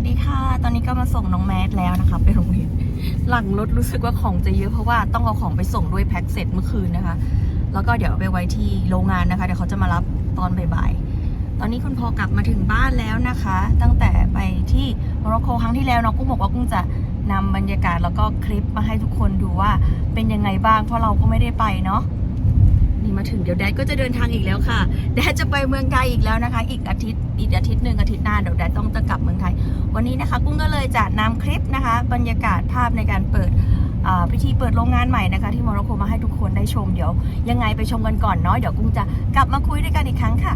วัสดีค่ะ ตอนนี้ก็มาส่งน้องแมทแล้วนะคะ ไปโรงเรียน หลังรถรู้สึกว่าของจะเยอะเพราะว่าต้องเอาของไปส่งด้วยแพ็คเสร็จเมื่อคืนนะคะ แล้วก็เดี๋ยวไปไว้ที่โรงงานนะคะ เดี๋ยวเขาจะมารับตอนบ่ายๆ ตอนนี้คุณพอกลับมาถึงบ้านแล้วนะคะ ตั้งแต่ไปที่โมร็อกโกครั้งที่แล้วเนาะกุ้งบอกว่ากุ้งจะนำบรรยากาศแล้วก็คลิปมาให้ทุกคนดูว่าเป็นยังไงบ้าง เพราะเราก็ไม่ได้ไปเนาะ นี่มาถึงเดี๋ยวแดดก็จะเดินทางอีกแล้วค่ะแดดจะไปเมืองไทยอีกแล้วนะคะ อีกอาทิตย์อีกอาทิตย์หนึ่งอาทิตย์หน้าเดี๋ยวแดดต้องจะกลับเมืองไทย วันนี้นะคะ กุ้งก็เลยจะนำคลิปนะคะ บรรยากาศภาพในการเปิดพิธีเปิดโรงงานใหม่นะคะที่โมร็อกโกมาให้ทุกคนได้ชมเดี๋ยว ยังไงไปชมกันก่อนเนาะเดี๋ยวกุ้งจะกลับมาคุยด้วยกันอีกครั้งค่ะ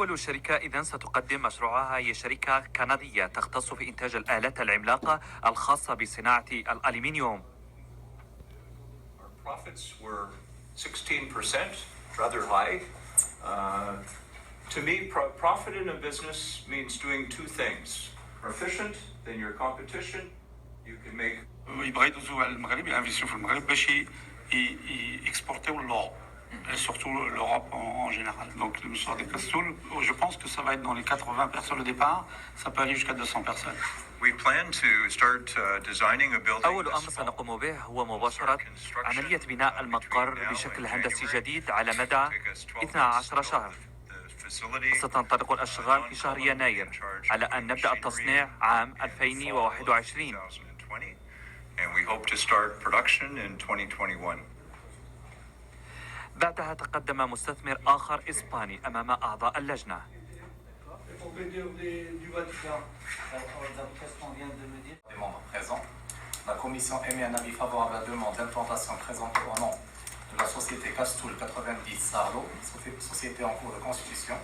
أول شركة إذا ستقدم مشروعها هي شركة كندية تختص في إنتاج الآلات العملاقة الخاصة بصناعة الألمنيوم Our profits were 16%, rather high. Uh, To me, pro- profit in a business means doing two things. Proficient than your competition, you can make يبغوا على المغرب ينفستيو في المغرب باش ي- ي- ي- يكسبورتيو لوروب et surtout l'Europe en, en général. Donc le mouchoir des Castoules, je pense que ça va être dans les 80 personnes au départ, ça peut aller jusqu'à 200 personnes. We plan to start uh, designing a building. أول أمر. سنقوم به هو مباشرة عملية بناء المقر بشكل هندسي جديد على مدى 12 شهر ستنطلق الأشغال في شهر يناير على أن نبدأ التصنيع عام 2021 And we hope to start production in 2021. بعدها تقدم مستثمر آخر إسباني أمام أعضاء اللجنة. La commission émet un avis favorable à la demande d'implantation présentée au nom de la société Castoul 90 Sarlo, soci- société en cours de constitution.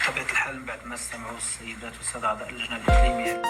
بطبيعة الحال بعد ما استمعوا السيدات والسادة أعضاء اللجنة الإقليمية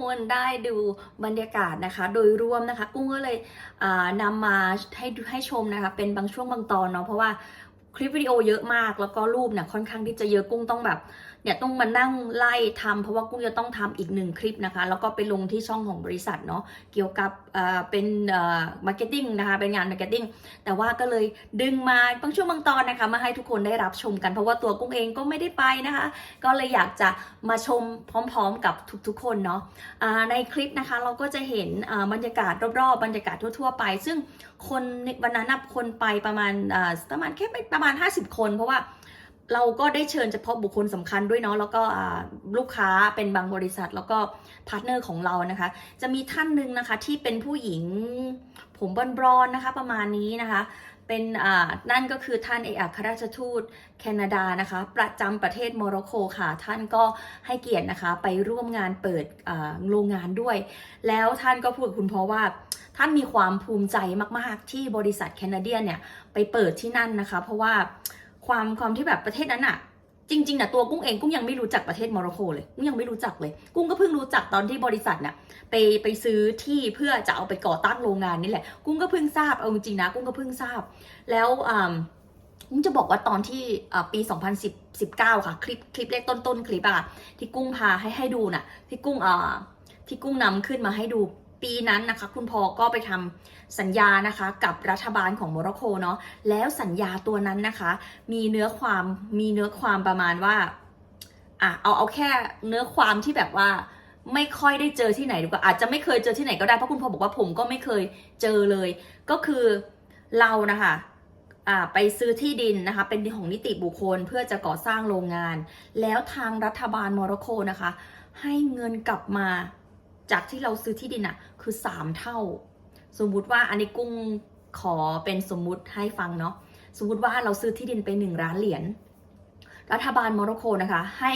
คนได้ดูบรรยากาศนะคะ โดยรวมนะคะ กุ้งก็เลยนำมาให้ให้ชมนะคะ เป็นบางช่วงบางตอนเนาะเพราะว่าคลิปวิดีโอเยอะมาก แล้วก็รูปเนี่ยค่อนข้างที่จะเยอะกุ้งต้องแบบ เนี่ยต้องมานั่งไล่ทำเพราะว่ากุ้งจะต้องทำอีกหนึ่งคลิปนะคะ แล้วก็ไปลงที่ช่องของบริษัทเนาะเกี่ยวกับเเป็นเอ่อมาร์เก็ตติ้งนะคะเป็นงานมาร์เก็ตติ้งแต่ว่าก็เลยดึงมาบางช่วงบางตอนนะคะ มาให้ทุกคนได้รับชมกันเพราะว่าตัวกุ้งเองก็ไม่ได้ไปนะคะ ก็เลยอยากจะมาชมพร้อมๆกับทุกๆคนเนาะในคลิปนะคะเราก็จะเห็นบรรยากาศรอบๆบรรยากาศทั่ว ๆ ไป ซึ่งคนวันนั้นนับคนไปประมาณประมาณแค่ประมาณ 50 คนเพราะว่า เราก็ได้เชิญเฉพาะบุคคลสำคัญด้วยเนาะแล้วก็ลูกค้าเป็นบางบริษัทแล้วก็พาร์ทเนอร์ของเรานะคะ จะมีท่านหนึ่งนะคะที่เป็นผู้หญิงผมบรอนๆนะคะประมาณนี้นะคะเป็นอ่านั่นก็คือท่านเอกอัครราชทูตแคนาดานะคะ ประจำประเทศโมร็อกโกค่ะ ท่านก็ให้เกียรตินะคะ ไปร่วมงานเปิดโรงงานด้วย แล้วท่านก็พูดกับคุณพ่อว่าท่านมีความภูมิใจมาก ๆ ที่บริษัทแคนาเดียนเนี่ย ไปเปิดที่นั่นนะคะ เพราะว่า ความความที่แบบประเทศนั้นอะจริงๆนะตัวกุ้งเองกุ้งยังไม่รู้จักประเทศโมร็อกโกเลยกุ้งยังไม่รู้จักเลย กุ้งก็เพิ่งรู้จักตอนที่บริษัทน่ะไปไปซื้อที่เพื่อจะเอาไปก่อตั้งโรงงานนี่แหละ กุ้งก็เพิ่งทราบเอาจริงๆนะ กุ้งก็เพิ่งทราบ แล้วอ่ากุ้งจะบอกว่าตอนที่อ่าปี 2019 ค่ะ คลิปคลิปเลขต้นต้นๆคลิปอะที่กุ้งพาให้ให้ดูน่ะ ที่กุ้งอ่าที่กุ้งนำขึ้นมาให้ดู ปีนั้นนะคะ คุณพอก็ไปทำสัญญานะคะ กับรัฐบาลของโมร็อกโกเนาะแล้วสัญญาตัวนั้นนะคะ มีเนื้อความมีเนื้อความประมาณว่าอะเอาเอาแค่เนื้อความที่แบบว่าไม่ค่อยได้เจอที่ไหนดีกว่าอาจจะไม่เคยเจอที่ไหนก็ได้เพราะคุณพอบอกว่าผมก็ไม่เคยเจอเลย ก็คือเรานะคะอ่าไปซื้อที่ดินนะคะ เป็นของนิติบุคคลเพื่อจะก่อสร้างโรงงาน แล้วทางรัฐบาลโมร็อกโกนะคะ ให้เงินกลับมาจากที่เราซื้อที่ดินอะ คือ3เท่า สมมุติว่าอันนี้กุ้งขอเป็นสมมุติให้ฟังเนาะสมมุติว่าเราซื้อที่ดินไป1ล้านเหรียญรัฐบาลโมร็อกโกนะคะให้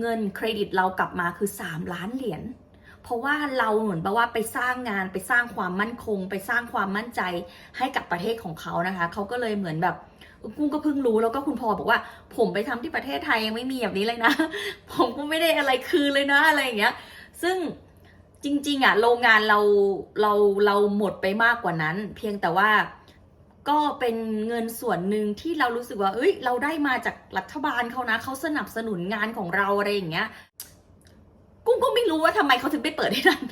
เงินเครดิตเรากลับมาคือ 3 ล้านเหรียญ เพราะว่าเราเหมือนแบบว่าไปสร้างงานไปสร้างความมั่นคง ไปสร้างความมั่นใจให้กับประเทศของเขานะคะ เขาก็เลยเหมือนแบบกุ้งก็เพิ่งรู้แล้วก็คุณพ่อบอกว่า ผมไปทำที่ประเทศไทยยังไม่มีแบบนี้เลยนะ ผมก็ไม่ได้อะไรคืนเลยนะอะไรอย่างเงี้ย ซึ่ง จริง ๆอะโรงงานเราเราเราหมดไปมากกว่านั้น เพียงแต่ว่าก็เป็นเงินส่วนหนึ่งที่เรารู้สึกว่า เอ้ย เราได้มาจากรัฐบาลเขานะเขาสนับสนุนงานของเราอะไรอย่างเงี้ย กุ้งก็ไม่รู้ว่าทำไมเขาถึงไปเปิดที่นั่น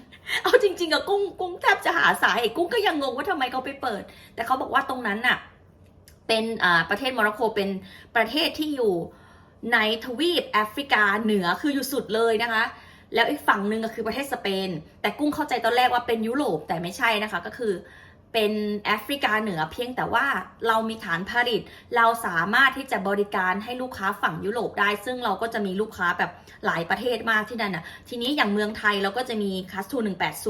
เอาจริง ๆอะกุ้งกุ้งแทบจะหาสาเหตุกุ้งก็ยังงงว่าทำไมเขาไปเปิด แต่เขาบอกว่าตรงนั้นน่ะ เป็นอ่าประเทศโมร็อกโกเป็นประเทศที่อยู่ในทวีปแอฟริกาเหนือคืออยู่สุดเลยนะคะ แล้วอีกฝั่งหนึ่งก็คือประเทศสเปน แต่กุ้งเข้าใจตอนแรกว่าเป็นยุโรปแต่ไม่ใช่นะคะก็คือเป็นแอฟริกาเหนือเพียงแต่ว่าเรามีฐานผลิต เราสามารถที่จะบริการให้ลูกค้าฝั่งยุโรปได้ ซึ่งเราก็จะมีลูกค้าแบบหลายประเทศมากที่นั่นน่ะทีนี้อย่างเมืองไทยเราก็จะมีคัสทู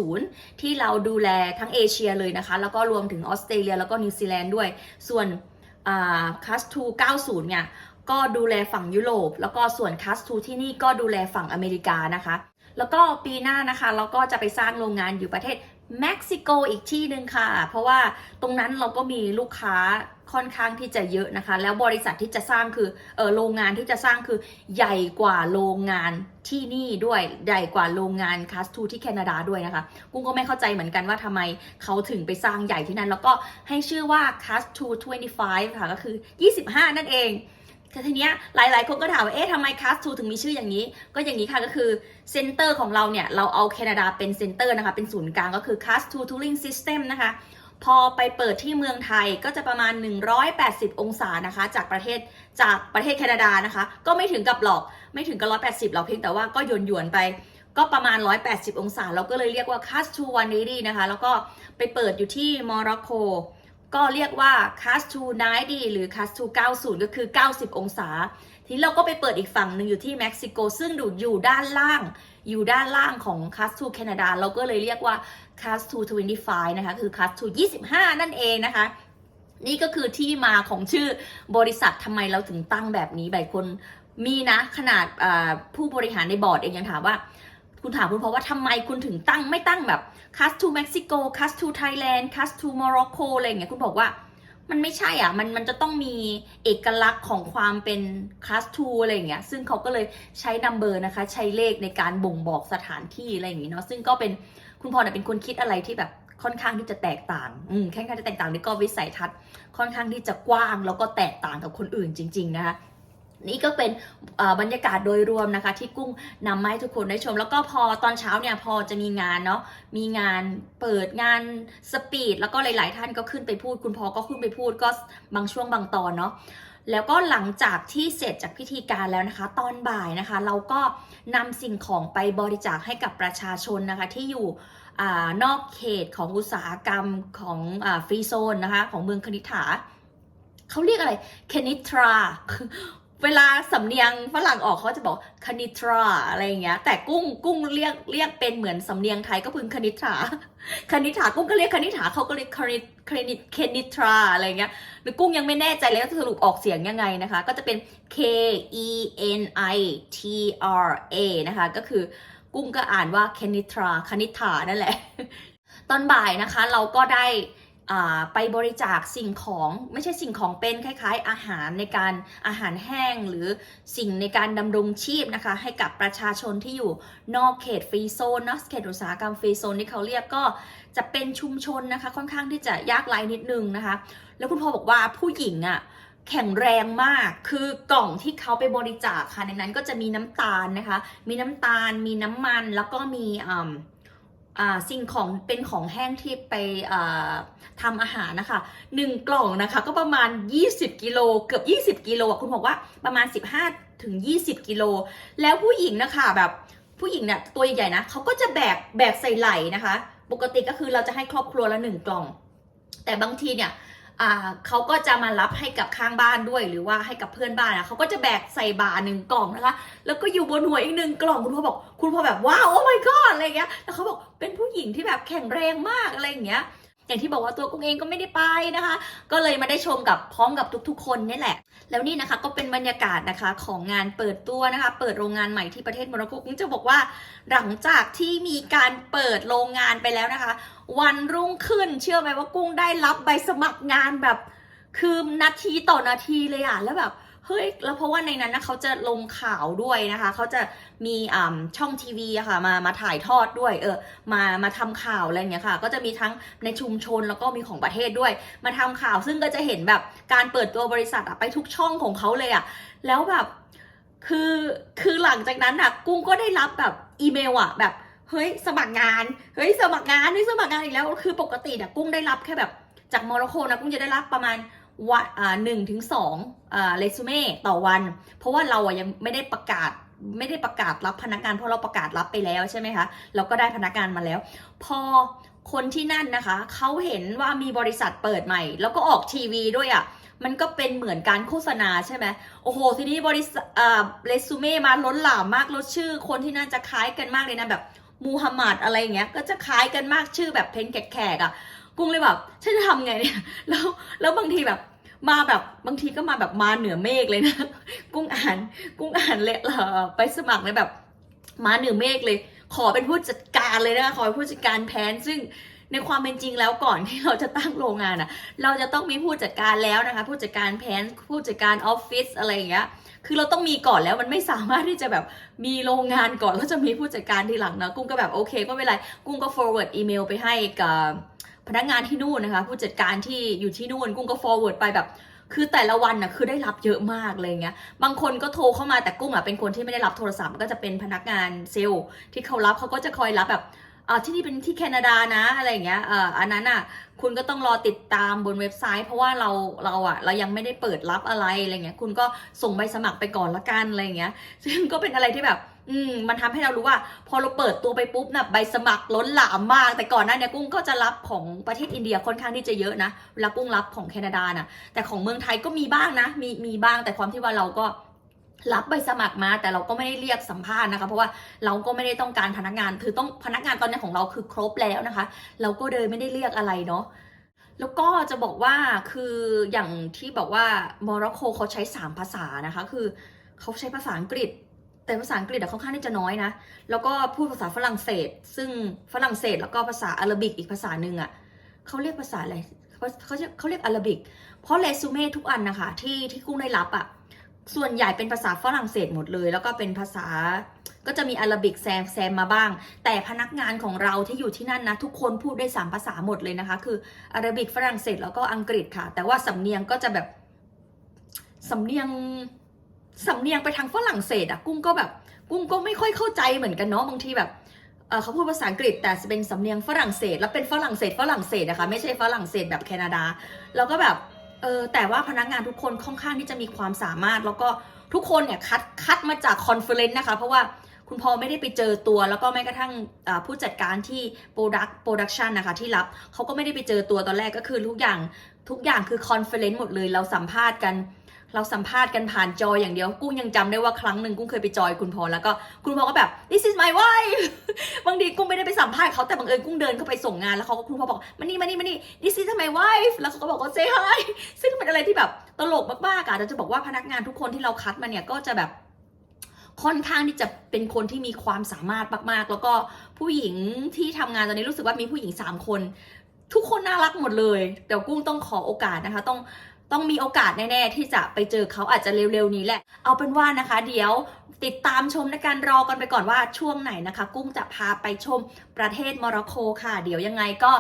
180 ที่เราดูแลทั้งเอเชียเลยนะคะ แล้วก็รวมถึงออสเตรเลียแล้วก็นิวซีแลนด์ด้วย ส่วนคัสทู90 เนี่ย ก็ดูแลฝั่งยุโรป แล้วก็ส่วนคัสทูที่นี่ก็ดูแลฝั่งอเมริกานะคะ แล้วก็ปีหน้านะคะ เราก็จะไปสร้างโรงงานอยู่ประเทศเม็กซิโกอีกที่หนึ่งค่ะ เพราะว่าตรงนั้นเราก็มีลูกค้าค่อนข้างที่จะเยอะนะคะ แล้วบริษัทที่จะสร้างคือเออโรงงานที่จะสร้างคือใหญ่กว่าโรงงานที่นี่ด้วยใหญ่กว่าโรงงานคัสทูที่แคนาดาด้วยนะคะ กุ้งก็ไม่เข้าใจเหมือนกันว่าทำไมเขาถึงไปสร้างใหญ่ที่นั่น แล้วก็ให้ชื่อว่า Cast 25ค่ะก็คือ 25 นั่นเอง ทีเนี้ยหลาย ๆ คนก็ถามว่าเอ๊ะทำไม Cast 2ถึงมีชื่ออย่างนี้ ก็อย่างนี้ค่ะก็คือเซ็นเตอร์ของเราเนี่ย เราเอาแคนาดาเป็นเซ็นเตอร์นะคะ เป็นศูนย์กลางก็คือ Cast 2 Tooling System นะคะ พอไปเปิดที่เมืองไทยก็จะประมาณ 180 องศานะคะ จากประเทศจากประเทศแคนาดานะคะ ก็ไม่ถึงกับหรอกไม่ถึงกับ 180หรอกเพียงแต่ว่าก็หยวนหยวนๆไปก็ประมาณ 180 องศา เราก็เลยเรียกว่า Cast 2 180นะคะ แล้วก็ไปเปิดอยู่ที่โมร็อกโก ก็เรียกว่า Cast 2 90 หรือ Cast 2 90 ก็คือ 90 องศา ทีเราก็ไปเปิดอีกฝั่งหนึ่งอยู่ที่เม็กซิโก ซึ่งอยู่อยู่ด้านล่าง อยู่ด้านล่างของ Cast 2แคนาดา เราก็เลยเรียกว่า Cast 2 25 นะคะ คือ Cast 2 25 นั่นเองนะคะ นี่ก็คือที่มาของชื่อบริษัททำไมเราถึงตั้งแบบนี้หลายคนมีนะขนาดผู้บริหารในบอร์ดเองยังถามว่า คุณถามคุณเพราะว่าทำไมคุณถึงตั้งไม่ตั้งแบบ Cast to Mexico Cast to Thailand Cast to Morocco อะไรอย่างเงี้ยคุณบอกว่ามันไม่ใช่อะ มันมันจะต้องมีเอกลักษณ์ของความเป็นคลาส2อะไรอย่างเงี้ย ซึ่งเขาก็เลยใช้นัมเบอร์นะคะ ใช้เลขในการบ่งบอกสถานที่อะไรอย่างงี้เนาะ ซึ่งก็เป็นคุณพรน่ะเป็นคนคิดอะไรที่แบบค่อนข้างที่จะแตกต่าง อืมค่อนข้างจะแตกต่างนี่ก็วิสัยทัศน์ค่อนข้างที่จะกว้างแล้วก็แตกต่างกับคนอื่นจริง ๆ นะคะ นี่ก็เป็นบรรยากาศโดยรวมนะคะ ที่กุ้งนำมาให้ทุกคนได้ชม แล้วก็พอตอนเช้าเนี่ยพอจะมีงานเนาะมีงานเปิดงานสปีด แล้วก็หลาย ๆ ท่านก็ขึ้นไปพูด คุณพอก็ขึ้นไปพูดก็บางช่วงบางตอนเนาะแล้วก็หลังจากที่เสร็จจากพิธีการแล้วนะคะ ตอนบ่ายนะคะ เราก็นำสิ่งของไปบริจาคให้กับประชาชนนะคะที่อยู่อนอกเขตของอุตสาหกรรมของฟรีโซนนะคะ ของเมืองคณิษฐาเขาเรียกอะไรคณิทรา เวลาสำเนียงฝรั่งออกเขาจะบอกคณิทราอะไรอย่างเงี้ย แต่กุ้งกุ้งเรียกเรียกเป็นเหมือนสำเนียงไทยก็พึงคณิทราคณิฐากุ้งก็เรียกคณิฐาเขาก็เรียกคณิคณิคณิทราอะไรอย่างเงี้ยหรือกุ้งยังไม่แน่ใจเลยว่าสรุปออกเสียงยังไงนะคะ ก็จะเป็น K E N I T R A นะคะ ก็คือกุ้งก็อ่านว่าคณิทราคณิฐานั่นแหละ ตอนบ่ายนะคะเราก็ได้ ไปบริจาคสิ่งของไม่ใช่สิ่งของเป็นคล้าย ๆ อาหารในการอาหารแห้งหรือสิ่งในการดำรงชีพนะคะ ให้กับประชาชนที่อยู่นอกเขตฟรีโซนนอะเขตอุตสาหกรรมฟรีโซนที่เขาเรียกก็จะเป็นชุมชนนะคะ ค่อนข้างที่จะยากไร้นิดนึงนะคะ แล้วคุณพ่อบอกว่าผู้หญิงอะ่ะแข็งแรงมาก คือกล่องที่เขาไปบริจาคค่ะในนั้นก็จะมีน้ำตาลนะคะ มีน้ำตาล มีน้ำมัน แล้วก็มีอ่า สิ่งของเป็นของแห้งที่ไปอ่าทำอาหารนะคะหนึ่งกล่องนะคะ ก็ประมาณ 20 กิโลเกือบ 20 กิโลอะคุณบอกว่าประมาณ 15ถึง20 กิโล แล้วผู้หญิงนะคะแบบผู้หญิงเนี่ยตัวใหญ่ๆนะเขาก็จะแบกแบกใส่ไหล่นะคะ ปกติก็คือเราจะให้ครอบครัวละหนึ่งกล่อง แต่บางทีเนี่ย เขาก็จะมารับให้กับข้างบ้านด้วยหรือว่าให้กับเพื่อนบ้านนะเขาก็จะแบกใส่บาหนึ่งกล่องนะคะ แล้วก็อยู่บนหัวอีกหนึ่งกล่องคุณพ่อบอก คุณพ่อแบบว้าวโอ้ my god อะไรอย่างเงี้ยแล้วเขาบอกเป็นผู้หญิงที่แบบแข็งแรงมากอะไรอย่างเงี้ย อย่างที่บอกว่าตัวกุ้งเองก็ไม่ได้ไปนะคะ ก็เลยมาได้ชมกับพร้อมกับทุกๆ คนนี่แหละ แล้วนี่นะคะก็เป็นบรรยากาศนะคะของงานเปิดตัวนะคะ เปิดโรงงานใหม่ที่ประเทศโมร็อกโกกุ้งจะบอกว่า หลังจากที่มีการเปิดโรงงานไปแล้วนะคะ วันรุ่งขึ้นเชื่อไหมว่ากุ้งได้รับใบสมัครงานแบบคือนาทีต่อนาทีเลยอะแล้วแบบ เฮ้ยแล้วเพราะว่าในนั้นนะเขาจะลงข่าวด้วยนะคะเขาจะมีอ่าช่องทีวีอะค่ะมามาถ่ายทอดด้วยเออมามาทำข่าวอะไรเงี้ยค่ะ ก็จะมีทั้งในชุมชนแล้วก็มีของประเทศด้วย มาทำข่าวซึ่งก็จะเห็นแบบการเปิดตัวบริษัทอะไปทุกช่องของเขาเลยอะแล้วแบบคือคือหลังจากนั้นอะกุ้งก็ได้รับแบบอีเมลอะแบบเฮ้ยสมัครงานเฮ้ยสมัครงานเฮ้ยสมัครงานอีกแล้วคือปกติเนี่ยกุ้งได้รับแค่แบบจากโมร็อกโกนะกุ้งจะได้รับประมาณ วันหนึ่งถึงสองเรซูเม่ต่อวัน เพราะว่าเราอะยังไม่ได้ประกาศไม่ได้ประกาศรับพนักงานเพราะเราประกาศรับไปแล้วใช่ไหมคะเราก็ได้พนักงานมาแล้ว พอคนที่นั่นนะคะเขาเห็นว่ามีบริษัทเปิดใหม่ แล้วก็ออกทีวีด้วยอะมันก็เป็นเหมือนการโฆษณาใช่ไหมโอ้โห ทีนี้บริษัทเรซูเม่มาล้นหลามมากแล้วชื่อ คนที่นั่นจะคล้ายกันมากเลยนะแบบมูฮัมหมัดอะไรอย่างเงี้ยก็จะคล้ายกันมากชื่อแบบเพนแขกๆอะ กุ้งเลยแบบฉันจะทำไงเนี่ยแล้วแล้วบางทีแบบมาแบบบางทีก็มาแบบมาเหนือเมฆเลยนะ กุ้งอ่าน กุ้งอ่านเลยไปสมัครเลยแบบมาเหนือเมฆเลย ขอเป็นผู้จัดการเลยนะขอเป็นผู้จัดการแพนซึ่งในความเป็นจริงแล้วก่อนที่เราจะตั้งโรงงานอะ เราจะต้องมีผู้จัดการแล้วนะคะ ผู้จัดการแพนผู้จัดการออฟฟิศอะไรอย่างเงี้ยคือเราต้องมีก่อนแล้วมันไม่สามารถที่จะแบบมีโรงงานก่อนแล้วจะมีผู้จัดการทีหลังนะกุ้งก็แบบโอเคก็ไม่เป็นไรกุ้งก็ forward อีเมลไปให้กับ พนักงานที่นู่นนะคะ ผู้จัดการที่อยู่ที่นู่นกุ้งก็ forward ไปแบบคือแต่ละวันน่ะคือได้รับเยอะมากเลยเงี้ย บางคนก็โทรเข้ามาแต่กุ้งอะเป็นคนที่ไม่ได้รับโทรศัพท์ก็จะเป็นพนักงานเซลล์ที่เขารับเขาก็จะคอยรับแบบ อ่าที่นี่เป็นที่แคนาดานะอะไรอย่างเงี้ยเอ่ออันนั้นอะคุณก็ต้องรอติดตามบนเว็บไซต์ เพราะว่าเราเราอะเรายังไม่ได้เปิดรับอะไรอะไรเงี้ยคุณก็ส่งใบสมัครไปก่อนละกันอะไรเงี้ย ซึ่งก็เป็นอะไรที่แบบ อืมมันทำให้เรารู้ว่า พอเราเปิดตัวไปปุ๊บนะใบสมัครล้นหลามมาก แต่ก่อนหน้าเนี้กุ้งก็จะรับของประเทศอินเดียค่อนข้างที่จะเยอะนะเวลากุ้งรับของแคนาดานะแต่ของเมืองไทยก็มีบ้างนะ มีมีบ้างแต่ความที่ว่าเราก็ รับใบสมัครมาแต่เราก็ไม่ได้เรียกสัมภาษณ์นะคะเพราะว่าเราก็ไม่ได้ต้องการพนักงานคือต้องพนักงานตอนนี้ของเราคือครบแล้วนะคะ เราก็เลยไม่ได้เรียกอะไรเนาะแล้วก็จะบอกว่าคืออย่างที่บอกว่าโมร็อกโกเขาใช้ 3 ภาษานะคะ คือเขาใช้ภาษาอังกฤษ แต่ภาษาอังกฤษอะค่อนข้างที่จะน้อยนะ แล้วก็พูดภาษาฝรั่งเศส ซึ่งฝรั่งเศสแล้วก็ภาษาอาหรับิกอีกภาษาหนึ่งอะเขาเรียกภาษาอะไรเขาเขาเรียกอาราบิก เพราะเรซูเม่ทุกอันนะคะที่ที่กุ้งได้รับอะ่ะ ส่วนใหญ่เป็นภาษาฝรั่งเศสหมดเลย แล้วก็เป็นภาษาก็จะมีอาราบิกแซมแซมมาบ้าง แต่พนักงานของเราที่อยู่ที่นั่นนะ ทุกคนพูดได้สามภาษาหมดเลยนะคะ คืออาราบิกฝรั่งเศสแล้วก็อังกฤษค่ะ แต่ว่าสำเนียงก็จะแบบสำเนียงสำเนียงไปทางฝรั่งเศสอะกุ้งก็แบบ กุ้งก็ไม่ค่อยเข้าใจเหมือนกันเนาะบางทีแบบเเขาพูดภาษาอังกฤษแต่เป็นสำเนียงฝรั่งเศส แล้วเป็นฝรั่งเศสฝรั่งเศสนะคะไม่ใช่ฝรั่งเศสแบบแคนาดา แล้วก็แบบ เออแต่ว่าพนักงานทุกคนค่อนข้างที่จะมีความสามารถ แล้วก็ทุกคนเนี่ยคัดคัดมาจากคอนเฟลเลนต์นะคะ เพราะว่าคุณพ่อไม่ได้ไปเจอตัว แล้วก็แม้กระทั่งผู้จัดการที่โปรดักโปรดักชันนะคะที่รับเขาก็ไม่ได้ไปเจอตัวตอนแรกก็คือทุกอย่างทุกอย่างคือคอนเฟลเลนต์หมดเลยเราสัมภาษณ์กัน เราสัมภาษณ์กันผ่านจออย่างเดียวกุ้งยังจำได้ว่าครั้งหนึ่งกุ้งเคยไปจอยคุณพอแล้วก็คุณพอก็แบบ this is my wife บางทีกุ้งไม่ได้ไปสัมภาษณ์เขาแต่บังเอิญกุ้งเดินเข้าไปส่งงานแล้วเขาก็คุณพอบอกมานี่มานี่มานี่ this is my wife แล้วเขาก็บอกว่า say hi ซึ่งเป็นอะไรที่แบบตลกมากๆอะแต่จะบอกว่าพนักงานทุกคนที่เราคัดมาเนี่ยก็จะแบบค่อนข้างที่จะเป็นคนที่มีความสามารถมากๆ แล้วก็ผู้หญิงที่ทำงานตอนนี้รู้สึกว่ามีผู้หญิงสามคน ทุกคนน่ารักหมดเลยเดี๋ยวกุ้งต้องขอโอกาสนะคะ ต้อง ต้องมีโอกาสแน่ๆ ที่จะไปเจอเขาอาจจะเร็วๆนี้แหละ เอาเป็นว่านะคะ เดี๋ยวติดตามชมในการรอกันไปก่อนว่าช่วงไหนนะคะ กุ้งจะพาไปชมประเทศโมร็อกโกค่ะ เดี๋ยวยังไงก็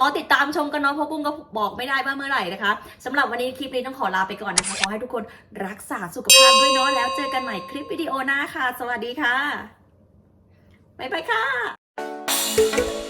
รอติดตามชมกันเนาะเพราะกุ้งก็บอกไม่ได้ว่าเมื่อไหร่นะคะสำหรับวันนี้คลิปนี้ต้องขอลาไปก่อนนะคะขอให้ทุกคนรักษาสุขภาพด้วยเนาะแล้วเจอกันใหม่คลิปวิดีโอหน้าค่ะ สวัสดีค่ะบ๊ายบายค่ะ